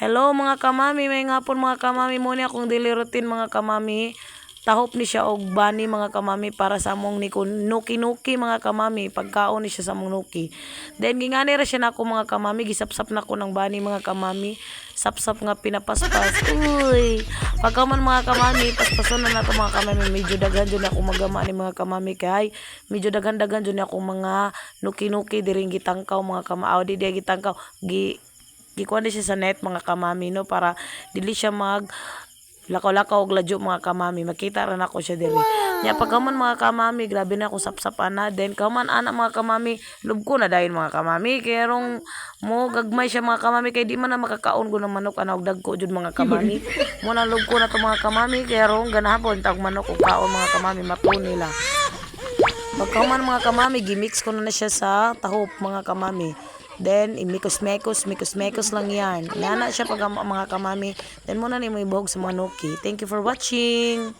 Hello mga kamami, may nga po mga kamami mo ni akong daily routine mga kamami. Tahop ni siya og bani mga kamami para sa among nuki-nuki mga kamami pagkaon ni siya sa among nuki. Then gingani ra siya nako mga kamami gisapsap na ko ng bani mga kamami. Sapsap nga pinapaspas. Uy. Pagkaman mga kamami paspason na nato mga kamami medyo daghan jud ako magama ni mga kamami kay medyo daghan-daghan jud ako mga nuki-nuki diring gitangkaw mga kamao di gitangkaw gi gikuha na siya sa net mga kamami no? Para dili siya mag lakaw-lakaw og ladyo mga kamami. Makita ra nako siya diri nya pagkaman mga kamami grabe na ako sapsapan na. Then kaman ana mga kamami lub ko na dayon mga kamami. Kay rong mo gagmay siya mga kamami. Kay di man na makakaon ko ng manok ana og dagko jud mga kamami. Mo na lub ko na to mga kamami. Kay rong ganahapon tag manok og kaon mga kamami. Matuon nila Pagkaman mga kamami, gimix ko na, na siya sa tahop mga kamami. Then, imikos-mekos, mikos-mekos lang yan. Yan na siya pag mga kamami. Then, muna ni mo ibuhog sa mga nuki. Thank you for watching!